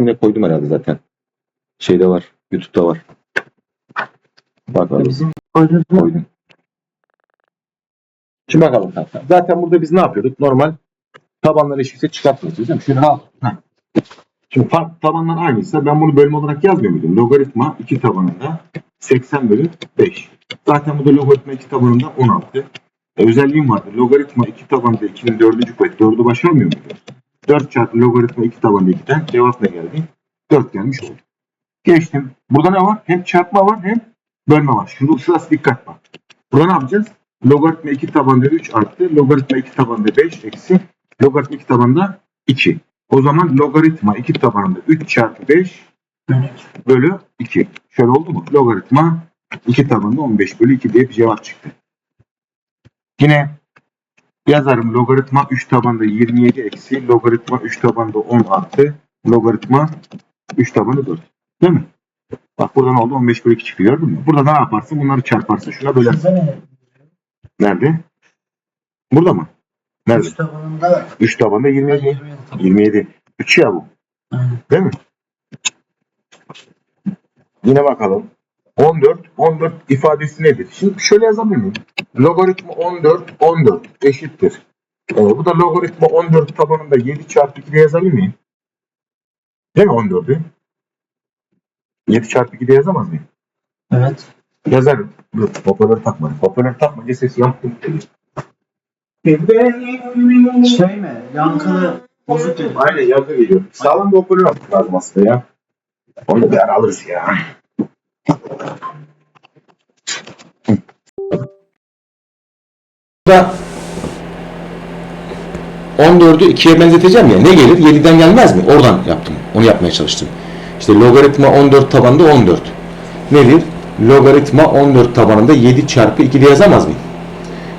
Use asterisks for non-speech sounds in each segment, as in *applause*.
Ne koydum herhalde zaten. Şeyde var. YouTube'da var. Bak abi. Bizim koyduğumuz koydum. Şimdi bakalım kanka. Zaten burada biz ne yapıyorduk? Normal tabanları eşitse çıkartmıyoruz değil mi? Şöyle al. Heh. Şimdi farklı tabanlar aynıysa ben bunu bölüm olarak yazmıyor muydum? Logaritma 2 tabanında 80 bölü 5. Zaten bu da logaritma 2 tabanında 16. E, özelliğim vardı. Logaritma 2 tabanında 2'nin 4. kuvvet 4'ü başarmıyor muydu? 4 çarpı logaritma 2 tabanında 2'den cevap ne geldi? 4 gelmiş oldu. Geçtim. Burada ne var? Hem çarpma var hem bölme var. Şunu şurası dikkat bak. Burada ne yapacağız? Logaritma 2 tabanında 3 arttı. Logaritma 2 tabanında 5 eksi. Logaritma 2 tabanında 2. O zaman logaritma 2 tabanında 3 çarpı 5 bölü 2. Şöyle oldu mu? Logaritma 2 tabanında 15 bölü 2 diye bir cevap çıktı. Yine yazarım logaritma 3 tabanında 27 eksi logaritma 3 tabanında 10 artı logaritma 3 tabanı 4. Değil mi? Bak burada ne oldu? 15 bölü 2 çıktı gördün mü? Burada da ne yaparsın? Bunları çarparsın. Şuna bölersin. Nerede? Burada mı? Nerede? üst tabanında 3 tabanda 27. 27 taban. 27. 3 ya bu. Değil mi? Yine bakalım. 14. 14 ifadesi nedir? Şimdi şöyle yazabilir miyim? Logaritma 14. 14 eşittir. Ee, bu da logaritma 14 tabanında 7 çarpı 2 diye yazabilir miyim? Değil mi 14'ü? 7 çarpı 2 diye yazamaz mıyım? Evet. Yazarım. Dur hoparlör takmadım. Hoparlör takmayınca ses yaptım. Şey mi? Yankılı bozuk değil. Aynen yankı geliyor. Sağlam bir hoparlör atmak lazım aslında ya. Onu bir ara alırız ya. Burada 14'ü 2'ye benzeteceğim ya. Ne gelir? 7'den gelmez mi? Oradan yaptım. Onu yapmaya çalıştım. İşte logaritma 14 tabanında 14. Nedir? Logaritma 14 tabanında 7 çarpı 2 diye yazamaz mıyım?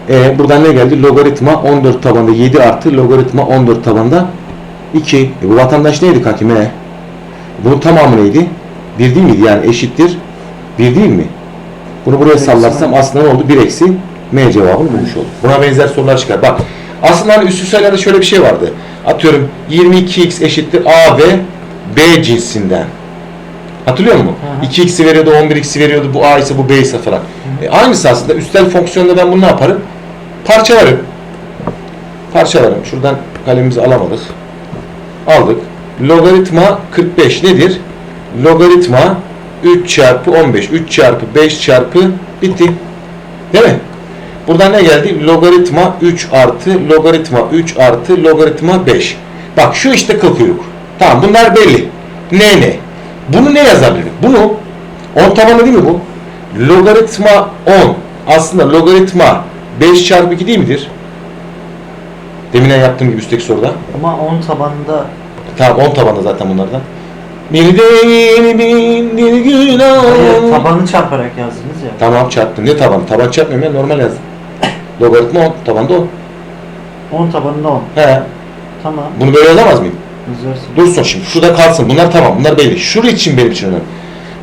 E buradan ne geldi? Logaritma 14 tabanında 7 artı logaritma 14 tabanında 2. E, bu vatandaş neydi kanki? M. Bunun tamamı neydi? 1 değil miydi? Yani eşittir 1 değil mi? Bunu buraya sallarsam aslında ne oldu? 1 eksi M cevabını bulmuş olduk. Buna benzer sorular çıkar. Bak aslında hani üstü sayılarda şöyle bir şey vardı. Atıyorum 22x eşittir A ve B cinsinden. Hatırlıyor musun? Hı hı. 2x'i veriyordu, 11x'i veriyordu. Bu A ise bu B ise falan. E, aynısı aslında. Üstel fonksiyonda ben bunu ne yaparım? Parçalarım. Parçalarım. Şuradan kalemimizi alamadık. Aldık. Logaritma 45 nedir? Logaritma 3 çarpı 15. 3 çarpı 5 çarpı bitti. Değil mi? Buradan ne geldi? Logaritma 3 artı logaritma 3 artı logaritma 5. Bak şu işte kıl kuyruk. Tamam bunlar belli. Ne ne? Bunu ne yazabilirim? Bunu 10 tabanı değil mi bu? Logaritma 10 aslında logaritma 5 çarpı 2 değil midir? Deminden yaptığım gibi üstteki soruda. Ama 10 tabanında Tamam 10 tabanda zaten bunlardan. Bir de yeni bindir günah. hayır, tabanı çarparak yazdınız ya. Tamam çarptım. Ne taban? Taban çarpmıyorum ya normal yazdım. Logaritma 10. Tabanda 10. 10 tabanında 10. He. Tamam. Bunu böyle yazamaz mıyım? Yazarsın. Dursun şimdi. Şurada kalsın. Bunlar tamam. Bunlar belli. Şurası için benim için önemli.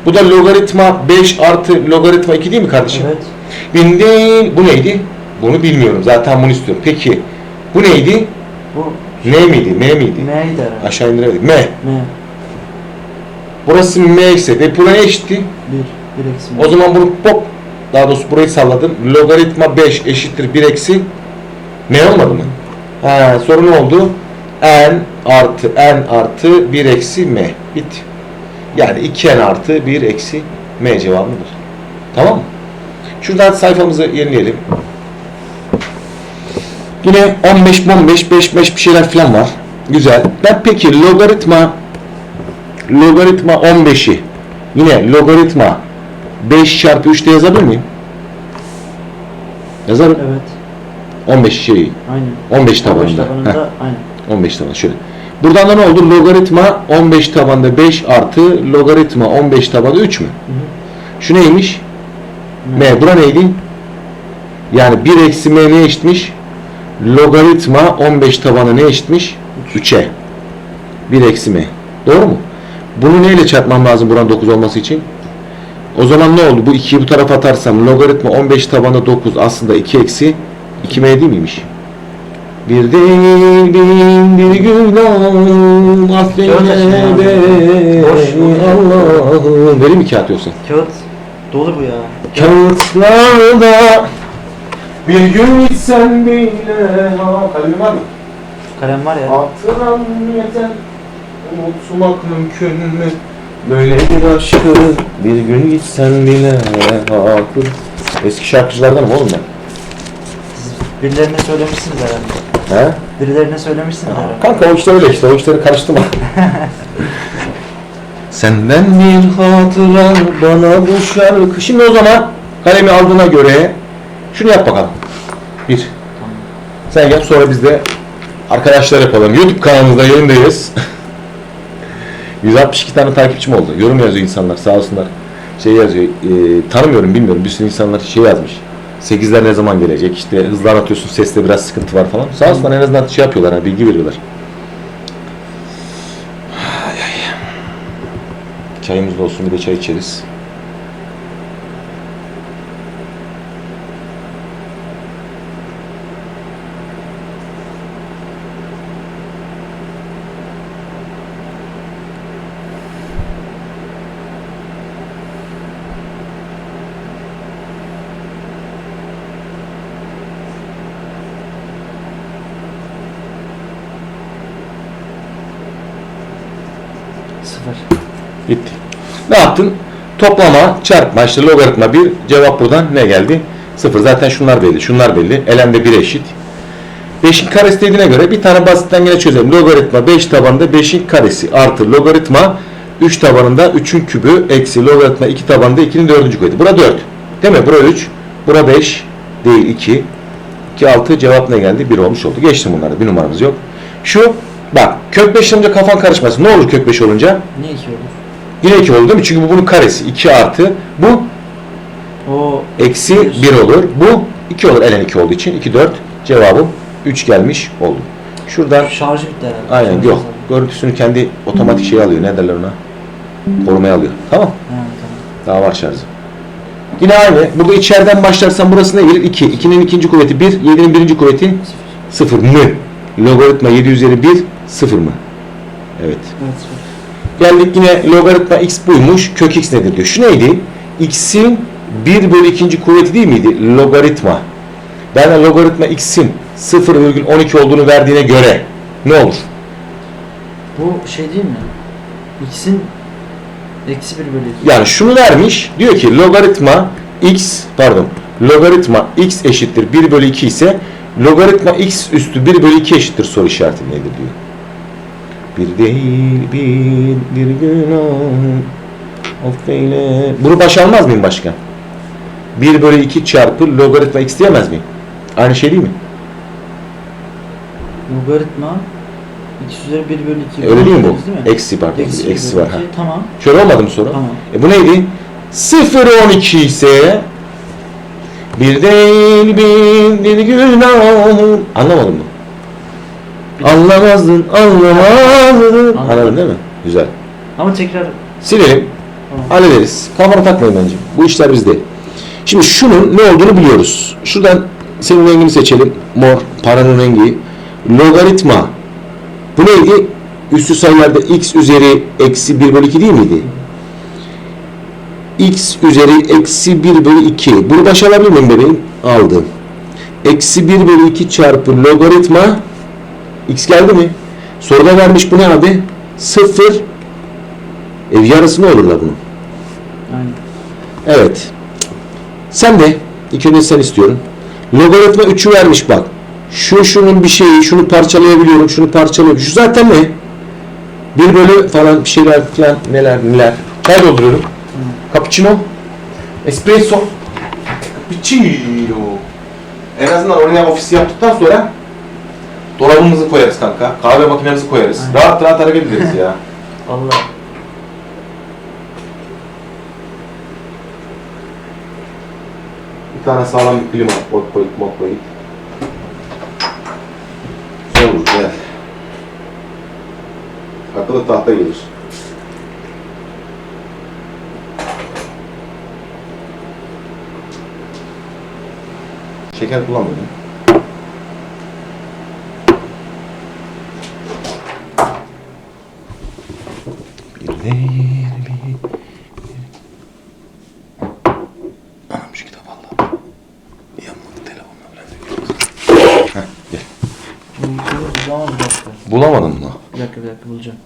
Bu da logaritma 5 artı logaritma 2 değil mi kardeşim? Evet. Bindin. Bu neydi? Bunu bilmiyorum. Zaten bunu istiyorum. Peki. Bu neydi? Bu N miydi? M miydi? M'ydi herhalde. Aşağı indiremedik. M. M. Burası M ise ve buna eşitti? 1. 1 eksi M. O zaman bunu pop daha doğrusu burayı salladım. Logaritma 5 eşittir 1 eksi M olmadı mı? Ha, soru ne oldu? N artı N artı 1 eksi M. Bitti. Yani 2N artı 1 eksi M cevabıdır. Tamam mı? Şuradan sayfamızı yenileyelim. Yine 15 15 5 5 bir şeyler falan var. Güzel. Ben peki logaritma logaritma 15'i yine logaritma 5 çarpı 3'te yazabilir miyim? Yazarım. Evet. 15 şey Aynen. 15 15 tabanında. Heh, tabanında aynen. 15 taban şöyle. Buradan da ne oldu? Logaritma 15 tabanda 5 artı logaritma 15 tabanda 3 mü? Hı hı. Şu neymiş? M. Bura neydi? Yani 1 eksi M ne eşitmiş? Logaritma 15 tabanı ne eşitmiş? 3'e. 1 eksi M. Doğru mu? Bunu neyle çarpmam lazım buranın 9 olması için? O zaman ne oldu? Bu 2'yi bu tarafa atarsam logaritma 15 tabanı 9 aslında 2 eksi 2M değil miymiş? Bir değil bin bir günah affeyle Boş, boş. Allah'ım. Vereyim mi kağıt yoksa? Kağıt dolu bu ya. Kağıtlarda bir gün gitsen bile ha kalbim var mı? Kalem var ya. Hatıran yeter unutmak mümkün mü? Böyle bir aşkı bir gün gitsen bile hakır. Eski şarkıcılardanım oğlum ben. Birilerine söylemişsiniz herhalde. He? Birilerine söylemişsiniz herhalde. Kanka o işte öyle işte o işleri karıştırma. *laughs* Senden bir hatıra bana bu şarkı. Şimdi o zaman kalemi aldığına göre şunu yap bakalım. Bir. Sen yap sonra biz de arkadaşlar yapalım. YouTube kanalımızda yayındayız. *laughs* 162 tane takipçim oldu. Yorum yazıyor insanlar sağ olsunlar. Şey yazıyor. e, tanımıyorum bilmiyorum. Bir sürü insanlar şey yazmış. 8'ler ne zaman gelecek? İşte hızlı anlatıyorsun seste biraz sıkıntı var falan. Sağ olsunlar en azından şey yapıyorlar. Hani bilgi veriyorlar. Ay, ay. Çayımız da olsun bir de çay içeriz. Sıfır. Bitti. Ne yaptın? Toplama, çarpma, işte logaritma 1. Cevap buradan ne geldi? 0. Zaten şunlar belli, şunlar belli. Elemde 1 eşit. 5'in karesi dediğine göre bir tane basitten yine çözelim. Logaritma 5 tabanında 5'in karesi artı logaritma 3 tabanında 3'ün kübü eksi logaritma 2 tabanında 2'nin 4. kuvveti. Bura 4. Değil mi? Bura 3. Bura 5. Değil 2. 2 6 cevap ne geldi? 1 olmuş oldu. Geçtim bunları. Bir numaramız yok. Şu bak kök 5 olunca kafan karışmasın. Ne olur kök 5 olunca? Niye iki olur? Yine 2 oldu değil mi? Çünkü bu bunun karesi. 2 artı. Bu O eksi 1 olur. Bu 2 olur. Elen 2 olduğu için. 2 4. Cevabım 3 gelmiş oldu. Şuradan şarjı bitti herhalde. aynen Şarjı yok. azaldı. Görüntüsünü kendi otomatik şey alıyor. Ne derler ona? Korumaya alıyor. Tamam. Ha, tamam. Daha var şarjı. Yine aynı. Burada içeriden başlarsan burası ne gelir? 2. 2'nin ikinci kuvveti 1. 7'nin birinci kuvveti Sıfır. 0 mı? Logaritma 7 üzeri 1 0 mı? Evet. Evet sıfır. Geldik yine logaritma x buymuş. Kök x nedir diyor. Şu neydi? x'in 1 bölü ikinci kuvveti değil miydi? Logaritma. Ben logaritma x'in 0,12 olduğunu verdiğine göre ne olur? Bu şey değil mi? X'in eksi bir bölü iki. Yani şunu vermiş. Diyor ki logaritma x pardon logaritma x eşittir 1 bölü 2 ise logaritma x üstü 1 bölü 2 eşittir soru işareti nedir diyor. Bir değil bir, bir günah affeyle. Bunu baş almaz mıyım başka? 1 bölü 2 çarpı logaritma x diyemez miyim? Aynı şey değil mi? Logaritma x üzeri 1 bölü 2. Öyle değil mi Değil bu? Eksi pardon. Eksi, Eksi, var. Ha. Tamam. Şöyle olmadı mı soru? Tamam. E bu neydi? 0-12 ise bir değil bir, bir günah. Anlamadın mı? Anlamazdın, anlamazdın. Anladın değil mi? Güzel. Ama tekrar Silelim. Hallederiz. Kafana takmayın bence. Bu işler bizde. Şimdi şunun ne olduğunu biliyoruz. Şuradan senin rengini seçelim. Mor, paranın rengi. Logaritma. Bu neydi? Üstü sayılarda x üzeri eksi 1 bölü 2 değil miydi? X üzeri eksi 1 bölü 2. Bunu başa alabilir miyim bebeğim? Aldım. Eksi 1 bölü 2 çarpı logaritma x geldi mi? Soruda vermiş bu ne abi? 0 Ev yarısı ne olur la bunun? Aynen. Evet. Sen de ilk önce sen istiyorum. Logaritma 3'ü vermiş bak. Şu şunun bir şeyi, şunu parçalayabiliyorum, şunu parçalayabiliyorum. Şu zaten ne? 1 bölü falan bir şeyler falan neler neler. Çay dolduruyorum. Cappuccino. Espresso. Cappuccino. En azından oraya ofisi yaptıktan sonra dolabımızı koyarız kanka. Kahve makinemizi koyarız. Aynen. Rahat rahat hareket ederiz ya. *laughs* Allah. Bir tane sağlam bir klima bot koyup mod koyup. Güzel olur. Akıllı tahta gelir. Şeker kullanmadım. Bir de Anam şu kitap Allah. Yanmadı telefonla biraz. Heh, gel. Bulamadım mı? Bir dakika bir dakika bulacağım.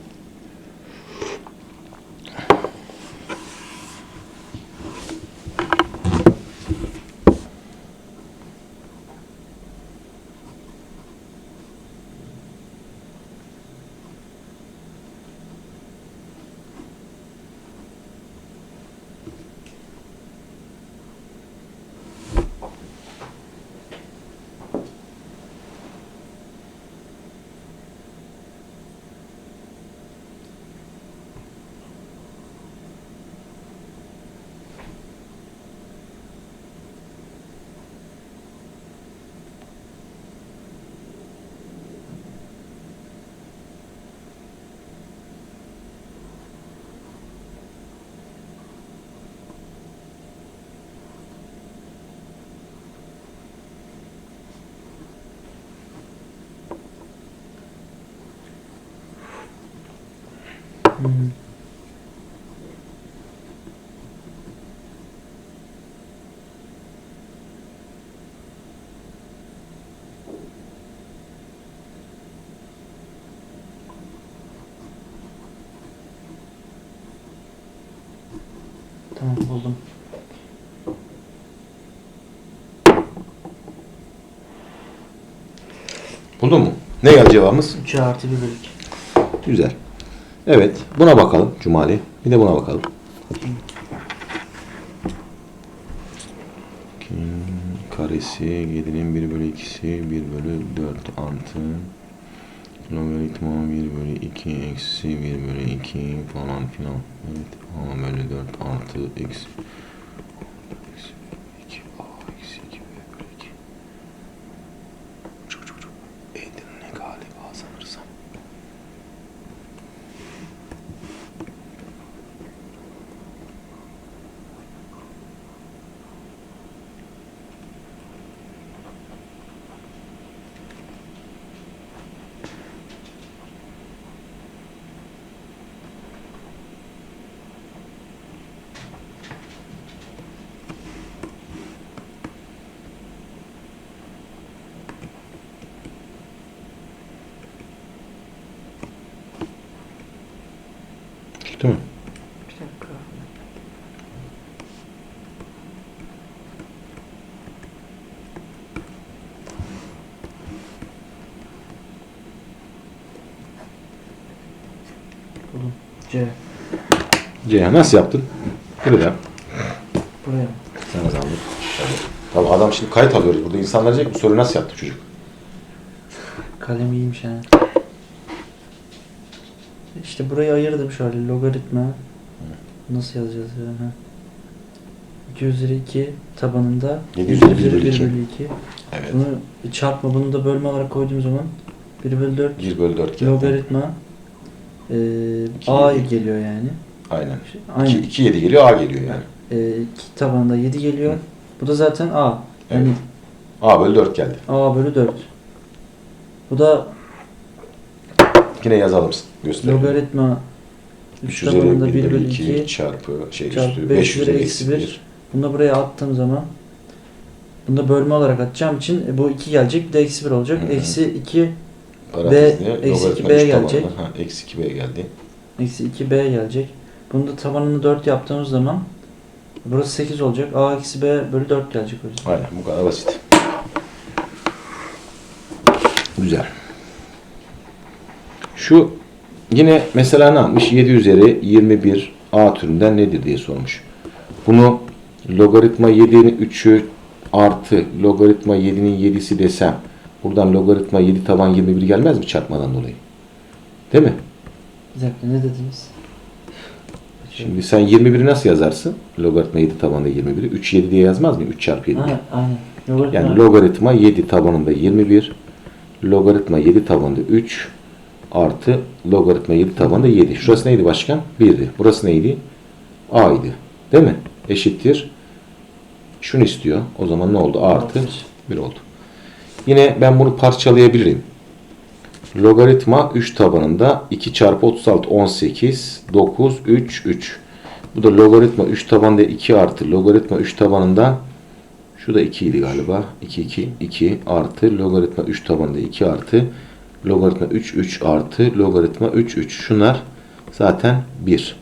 Buldum. Buldun mu? Ne geldi cevabımız? 3 artı 1 bölük. Güzel. Evet. Buna bakalım Cumali. Bir de buna bakalım. İkinin karesi 7'nin 1 bölü 2'si 1 bölü 4 artı logaritma 1 bölü 2 eksi 1 bölü 2 falan filan. Evet. A bölü 4 artı x eksi 2 a eksi 2 b bölü 2 Çok çok çok Edirne galiba sanırsam. Çıktı mı? Bir dakika. Buldum. C. C nasıl yaptın? Bunu da yap. Buraya. Sana zahmet. Tabii adam şimdi kayıt alıyoruz burada. İnsanlar diyecek bu soruyu nasıl yaptı çocuk? Kalem iyiymiş ha. İşte burayı ayırdım şöyle logaritma. Nasıl yazacağız ya? Ha. 2 üzeri 2 tabanında 7 1 üzeri üzeri 1 1 bölü iki. bölü 2. Evet. Bunu çarpma bunu da bölme olarak koyduğum zaman 1 bölü 4 1 bölü 4 geldi. logaritma e, A geliyor. yani. Aynen. Aynen. 2, 2 7 geliyor A geliyor yani. E, 2 tabanında 7 geliyor. Bu da zaten A. Yani Evet. A bölü 4 geldi. A bölü 4. Bu da Yine yazalım gösterelim. logaritma 3 3 üzeri tabanında 1 1 bölü bölü 2 2 çarpı şey çarpı üstü 5 5 üzeri eksi eksi 1. 1. Bunu da buraya attığım zaman bunu da bölme olarak atacağım için e, bu 2 gelecek bir de eksi 1 olacak. Hı hı. Eksi 2 Parantezde eksi logaritma 2B üç tabanlı. gelecek. Ha, eksi 2B geldi. eksi 2b gelecek. Bunu da tabanını 4 yaptığımız zaman burası 8 olacak. A eksi b bölü 4 gelecek o yüzden. Aynen bu kadar basit. Güzel. Şu yine mesela ne yapmış? 7 üzeri 21 A türünden nedir diye sormuş. Bunu logaritma 7'nin 3'ü artı logaritma 7'nin 7'si desem buradan logaritma 7 taban 21 gelmez mi çarpmadan dolayı? Değil mi? Bir dakika ne dediniz? Şimdi sen 21'i nasıl yazarsın? Logaritma 7 tabanında 21'i. 3 7 diye yazmaz mı? 3 çarpı 7 diye. Aynen. Logaritma. Yani logaritma 7 tabanında 21, logaritma 7 tabanında 3 artı logaritma 7 tabanında 7. Şurası neydi başkan? 1'di. Burası neydi? A'ydı. Değil mi? Eşittir. Şunu istiyor. O zaman ne oldu? A artı Artır. 1 oldu. Yine ben bunu parçalayabilirim. Logaritma 3 tabanında 2 çarpı 36 18 9 3 3. Bu da logaritma 3 tabanında 2 artı logaritma 3 tabanında şu da 2 idi galiba. 2 2 2 artı logaritma 3 tabanında 2 artı logaritma 3 3 artı logaritma 3 3. Şunlar zaten 1.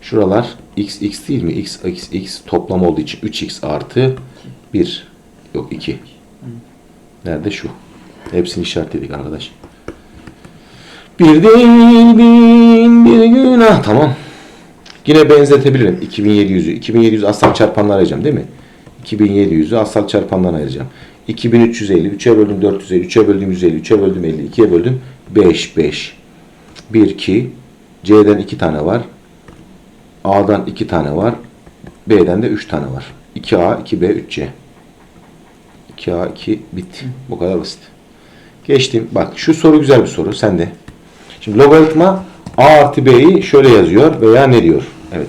Şuralar x x değil mi? x x x toplam olduğu için 3x artı 1. Yok 2. Nerede şu? Hepsini işaretledik arkadaş. Bir değil bin bir günah. Tamam. Yine benzetebilirim. 2700'ü. 2700 asal çarpanlar arayacağım değil mi? 2700'ü asal çarpandan ayıracağım. 2350, 3'e böldüm 450, 3'e böldüm 150, 3'e böldüm 50, 2'ye böldüm 5, 5. 1, 2. C'den 2 tane var. A'dan 2 tane var. B'den de 3 tane var. 2A, 2B, 3C. 2A, 2 bit. Bu kadar basit. Geçtim. Bak şu soru güzel bir soru. Sen de. Şimdi logaritma A artı B'yi şöyle yazıyor veya ne diyor? Evet.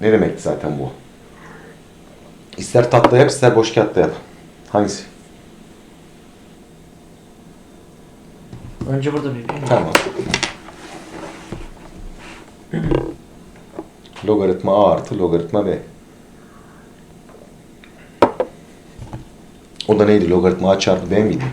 Ne demek zaten bu? İster tatlı yap ister boş kağıtta yap. Hangisi? Önce burada bir Tamam. logaritma A artı logaritma B. O da neydi? Logaritma A çarpı B miydi?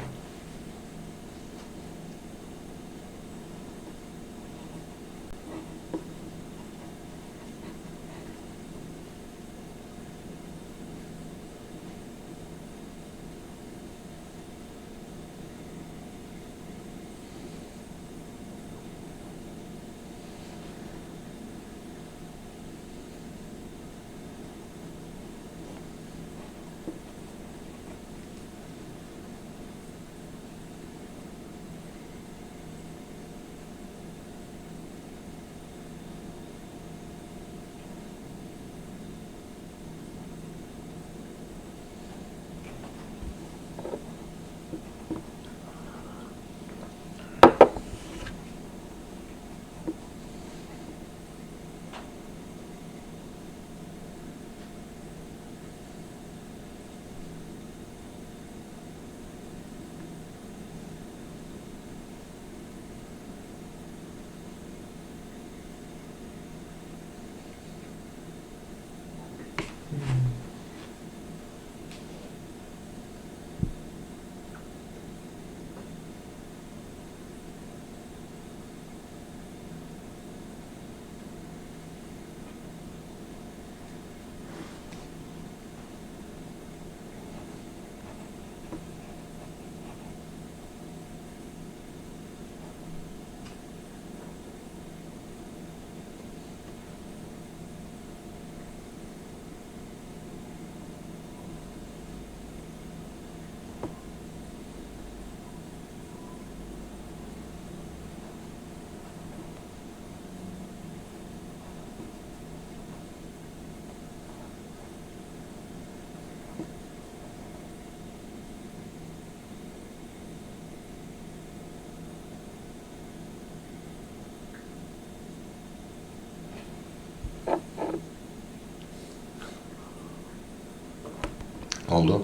Oldu.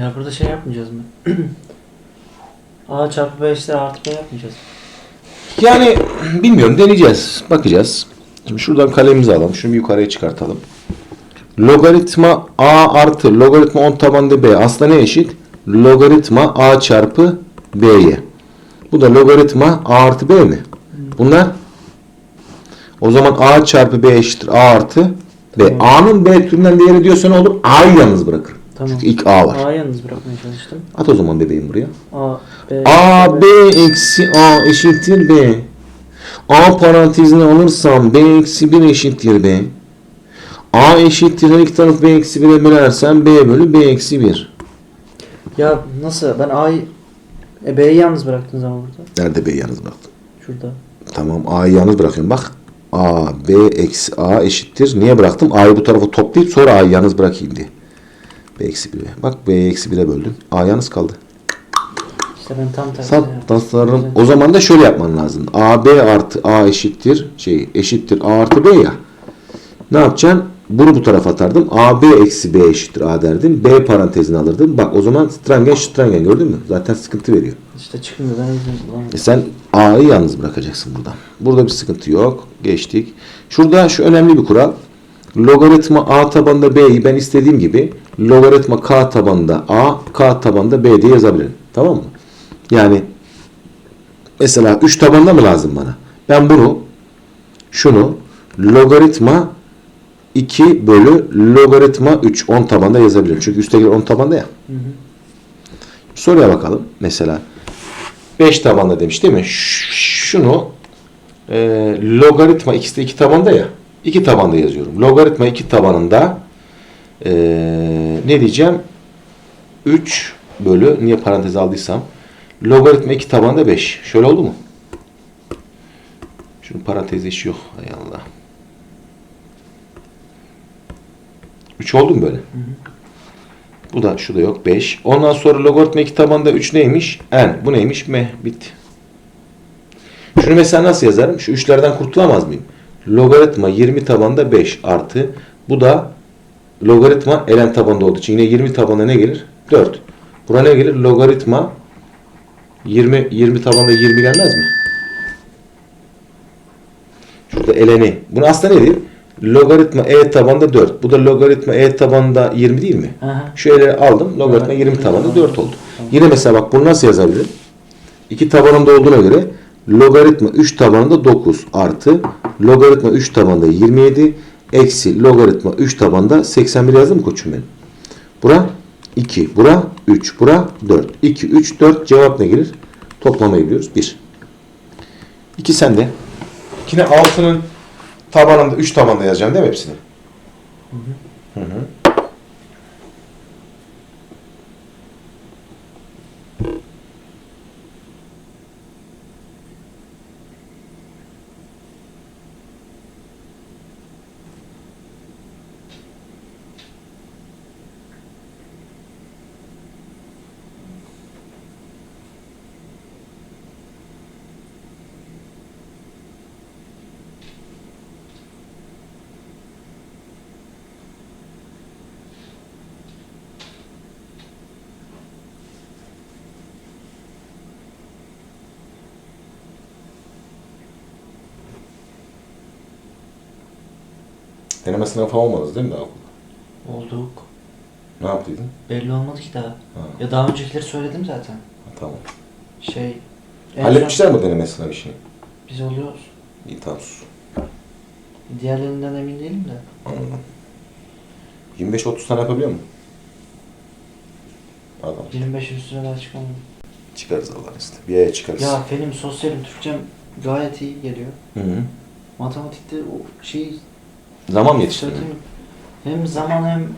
Ya burada şey yapmayacağız mı? *clears throat* A çarpı B işte artı B yapmayacağız. Yani bilmiyorum deneyeceğiz. Bakacağız. Şimdi şuradan kalemimizi alalım. Şunu bir yukarıya çıkartalım. Logaritma A artı logaritma 10 tabanında B aslında ne eşit? Logaritma A çarpı B'ye. Bu da logaritma A artı B mi? Bunlar o zaman A çarpı B eşittir A artı B. Tamam. A'nın B türünden değeri diyorsa ne olur? A'yı yalnız bırakır. Tamam. Çünkü ilk A var. A'yı yalnız bırakmaya çalıştım. At o zaman bebeğim buraya. A, B, A, B eksi A eşittir B. A parantezine alırsam B eksi 1 eşittir B. A eşittir her iki tarafı B eksi 1'e bölersem B bölü B eksi 1. Ya nasıl? Ben A'yı e, B'yi yalnız bıraktığın zaman burada. Nerede B'yi yalnız bıraktım? Şurada. Tamam A'yı yalnız bırakıyorum. Bak A, B eksi A eşittir. Niye bıraktım? A'yı bu tarafa toplayıp sonra A'yı yalnız bırakayım diye. B eksi 1'e. Bak B eksi 1'e böldüm. A yalnız kaldı. İşte ben tam tersine yaptım. O zaman da şöyle yapman lazım. AB artı A eşittir şey eşittir A artı B ya. Ne yapacaksın? bunu bu tarafa atardım. AB eksi B eşittir A derdim. B parantezini alırdım. Bak o zaman strangen strangen gördün mü? Zaten sıkıntı veriyor. İşte çıkmıyor ben E sen A'yı yalnız bırakacaksın buradan. Burada bir sıkıntı yok. Geçtik. Şurada şu önemli bir kural. Logaritma A tabanında B'yi ben istediğim gibi logaritma K tabanında A, K tabanında B diye yazabilirim. Tamam mı? Yani mesela 3 tabanda mı lazım bana? Ben bunu şunu logaritma 2 bölü logaritma 3 10 tabanda yazabilirim. Çünkü üstteki 10 tabanda ya. Soruya bakalım. Mesela 5 tabanda demiş değil mi? Şunu e, logaritma ikisi de 2 tabanda ya. 2 tabanda yazıyorum. Logaritma 2 tabanında e, ne diyeceğim? 3 bölü niye parantez aldıysam logaritma 2 tabanda 5. Şöyle oldu mu? Şunun parantez işi yok. Hay Allah. 3 oldu mu böyle? Bu da şu da yok 5. Ondan sonra logaritma 2 tabanda 3 neymiş? N. Bu neymiş? M. Bitti. Şunu mesela nasıl yazarım? Şu 3'lerden kurtulamaz mıyım? Logaritma 20 tabanda 5 artı. Bu da logaritma ln tabanda olduğu için yine 20 tabanda ne gelir? 4. Buna ne gelir? Logaritma 20 20 tabanda 20 gelmez mi? Şurada ln'i. Bunu aslında nedir? Logaritma e tabanda 4. Bu da logaritma e tabanda 20 değil mi? Aha. Şöyle aldım. Logaritma Evet. 20 tabanında 4 oldu. Yine mesela bak bunu nasıl yazabilirim? 2 tabanında olduğuna göre logaritma 3 tabanında 9 artı logaritma 3 tabanında 27 eksi logaritma 3 tabanında 81 yazdım mı koçum benim? Bura 2, bura 3, bura 4. 2, 3, 4 cevap ne gelir? Toplamaya gidiyoruz. 1. 2 sende. Yine 6'nın tabanında 3 tabanda yazacaksın değil mi hepsini? Hı hı. Deneme sınavı falan olmadınız değil mi daha okulda? Olduk. Ne yaptıydın? Belli olmadı ki daha. Ha, Ya daha öncekileri söyledim zaten. tamam. Şey. en Halletmişler mi deneme sınav işini? son Biz oluyoruz. İyi tamam sus. Diğerlerinden emin değilim de. Anladım. 25-30 tane yapabiliyor mu? Adam. 25 üstüne daha çıkamadım. Çıkarız Allah'ın izniyle. Bir aya çıkarız. Ya fenim, sosyalim, Türkçem gayet iyi geliyor. Hı hı. Matematikte o şey Zaman mı. Hem zaman hem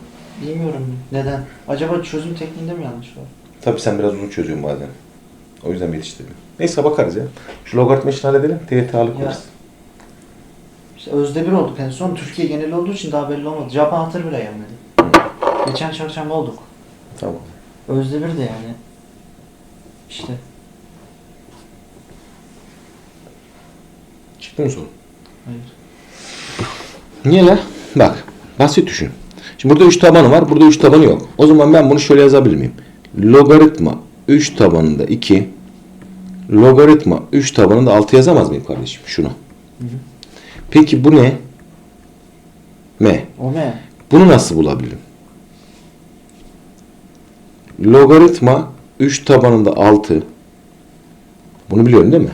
bilmiyorum neden. Acaba çözüm tekniğinde mi yanlış var? Tabii sen biraz uzun çözüyorsun bazen. O yüzden mi yetiştirmiyor? Neyse bakarız ya. Şu logaritma işini halledelim. TYT ağırlık Ya. veririz. İşte özde bir olduk en son. Türkiye geneli olduğu için daha belli olmadı. Japan hatır bile gelmedi. Geçen çarşamba olduk. Tamam. Özde bir de yani. İşte. Çıktı mı sorun? Hayır. Niye la? Bak. Basit düşün. Şimdi burada 3 tabanı var. Burada 3 tabanı yok. O zaman ben bunu şöyle yazabilir miyim? Logaritma 3 tabanında 2 logaritma 3 tabanında 6 yazamaz mıyım kardeşim? Şunu. Peki bu ne? M. O ne? Bunu nasıl bulabilirim? Logaritma 3 tabanında 6. Bunu biliyorsun değil mi?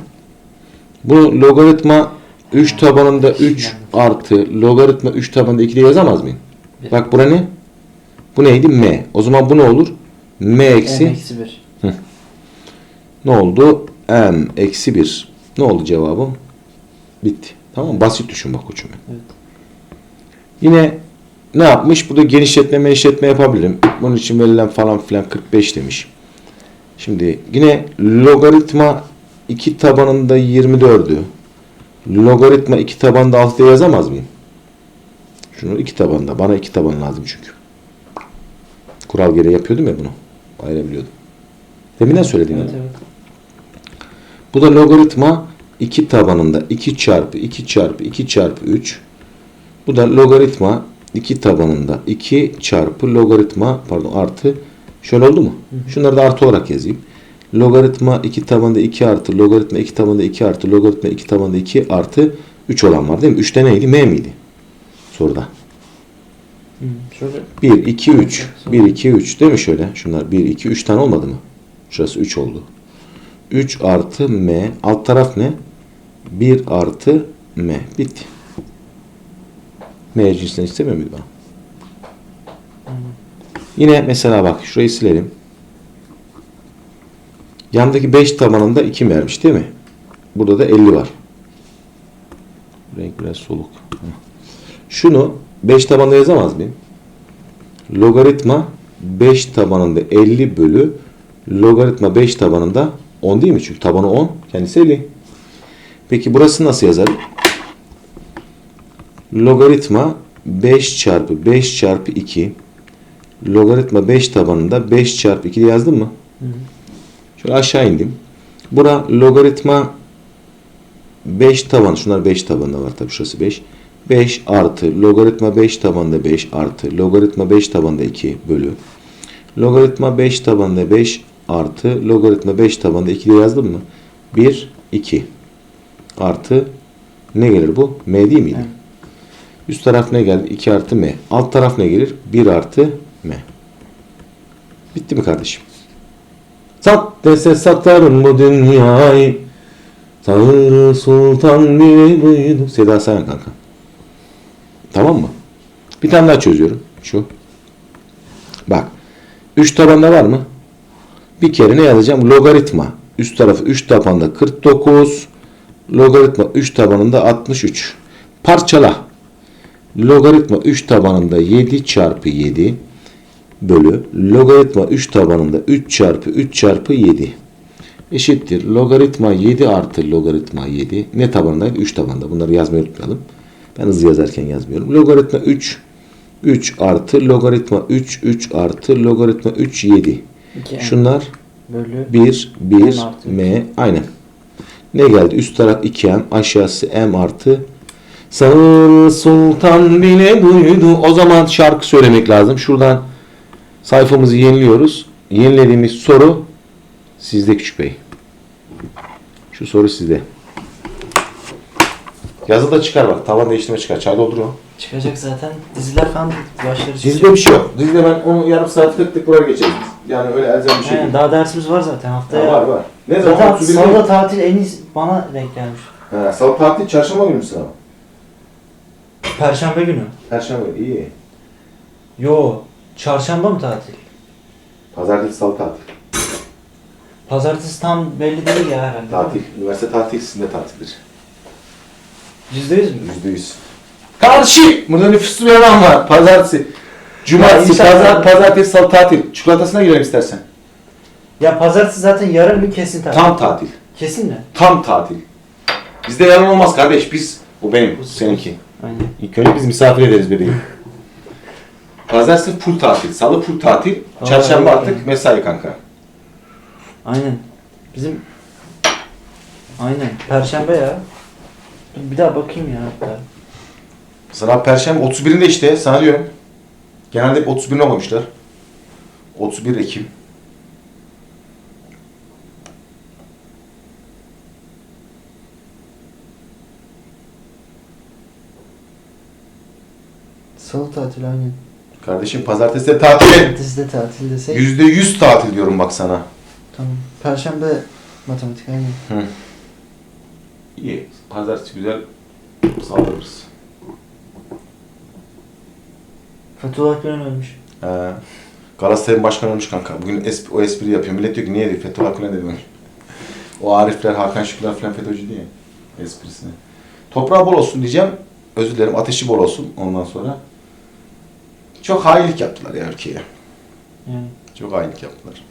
Bu logaritma 3 tabanında 3 artı logaritma 3 tabanında 2 diye yazamaz mıyım? Bak bura ne? Bu neydi? M. O zaman bu ne olur? M eksi M eksi 1. ne oldu? M eksi 1. Ne oldu cevabım? Bitti. Tamam mı? Basit düşün bak koçum. Evet. Yine ne yapmış? Burada genişletme genişletme yapabilirim. Bunun için verilen falan filan 45 demiş. Şimdi yine logaritma 2 tabanında 24'ü logaritma 2 tabanında 6 diye yazamaz mıyım? Şunu 2 tabanda. Bana 2 taban lazım çünkü. Kural gereği yapıyordum ya bunu. Ayırabiliyordum. Deminden söyledim Evet evet. Bu da logaritma 2 tabanında 2 çarpı 2 çarpı 2 çarpı 3. Bu da logaritma 2 tabanında 2 çarpı logaritma pardon artı şöyle oldu mu? Şunları da artı olarak yazayım. Logaritma 2 tabanında 2 artı logaritma 2 tabanında 2 artı logaritma 2 tabanında 2 artı 3 olan var değil mi? 3'te neydi? M miydi? Soruda. Hı, şöyle 1, 2, 3. 1, 2, 3 değil mi şöyle? Şunlar 1, 2, 3 tane olmadı mı? Şurası 3 oldu. 3 artı M. Alt taraf ne? 1 artı M. Bitti. M cinsinden istemiyor muydu bana? Yine mesela bak şurayı silelim. Yandaki 5 tabanında 2 vermiş değil mi? Burada da 50 var. Renk biraz soluk. Şunu 5 tabanında yazamaz mıyım? Logaritma 5 tabanında 50 bölü logaritma 5 tabanında 10 değil mi? Çünkü tabanı 10, kendisi 50. Peki burası nasıl yazarım? Logaritma 5 çarpı 5 çarpı 2 logaritma 5 tabanında 5 çarpı 2 diye yazdım mı? Şöyle aşağı indim. Bura logaritma 5 taban. Şunlar 5 tabanında var tabii şurası 5. 5 artı logaritma 5 tabanında 5 artı logaritma 5 tabanında 2 bölü. Logaritma 5 tabanında 5 artı logaritma 5 tabanında 2 diye yazdım mı? 1, 2 artı ne gelir bu? M değil miydi? Evet. Üst taraf ne geldi? 2 artı M. Alt taraf ne gelir? 1 artı M. Bitti mi kardeşim? Sat dese satarım bu dünyayı. Tanrı Sultan biri buydu. Seda Sayan kanka. Tamam mı? Bir tane daha çözüyorum. Şu. Bak. 3 tabanda var mı? Bir kere ne yazacağım? Logaritma. Üst tarafı 3 tabanda 49. Logaritma 3 tabanında 63. Parçala. Logaritma 3 tabanında 7 çarpı 7 bölü logaritma 3 tabanında 3 çarpı 3 çarpı 7 eşittir. Logaritma 7 artı logaritma 7 ne tabanındaydı? 3 tabanda. Bunları yazmayı unutmayalım. Ben hızlı yazarken yazmıyorum. Logaritma 3 3 artı logaritma 3 3 artı logaritma 3 7. 2 Şunlar bölü 1 M 1 artı M aynen. Ne geldi? Üst taraf 2M aşağısı M artı Sağır Sultan bile buydu. O zaman şarkı söylemek lazım. Şuradan sayfamızı yeniliyoruz. Yenilediğimiz soru sizde Küçük Bey. Şu soru sizde. Yazı da çıkar bak. Tavan değiştirme çıkar. Çay dolduruyor. çıkacak zaten. Diziler falan başları Dizide bir şey yok. Dizide ben onu yarım saat tık tık buraya geçeriz. Yani öyle elzem bir şey He, değil. daha dersimiz var zaten haftaya. Ha, var var. Ne Zaten zaman? 31 mi? salıda tatil en iyi bana denk gelmiş. Ha, salı tatil çarşamba günü mü sınav? Perşembe günü. Perşembe iyi. Yo. Çarşamba mı tatil? Pazartesi salı tatil. Pazartesi tam belli değil ya herhalde. Tatil. Üniversite tatil sizin de tatildir. Yüzde yüz mü? Yüzde yüz. Karşı! Burada nüfuslu bir adam var. Pazartesi. Cumartesi, inşallah. pazar, pazartesi, salı tatil. Çikolatasına girelim istersen. Ya pazartesi zaten yarın bir kesin tatil. Tam tatil. Kesin mi? Tam tatil. Bizde yalan olmaz kardeş. Biz, bu benim, bu seninki. Aynen. İlk önce biz misafir ederiz bebeği. Pazartesi full tatil, salı full tatil, Aa, çarşamba evet. artık mesai kanka. Aynen. Bizim Aynen. Perşembe ya. Bir daha bakayım ya hatta. Sana perşembe 31'inde işte sana diyorum. Genelde hep 31'ine olmamışlar. 31 Ekim. Salı tatil aynen. Kardeşim pazartesi de tatil. Pazartesi de tatil desek. %100 tatil diyorum bak sana. Tamam. Perşembe matematik aynen. İyi. Pazartesi güzel saldırırız. Fethullah Gülen ölmüş. He. Galatasaray'ın başkanı olmuş kanka. Bugün esp- o espri yapıyor. Millet diyor ki niye diyor Fethullah Gülen dedim ben. O Arifler, Hakan Şükürler falan FETÖ'cü diye esprisine. Toprağı bol olsun diyeceğim. Özür dilerim. Ateşi bol olsun ondan sonra. Çok hainlik yaptılar ya ülkeye. Yani. Çok hainlik yaptılar.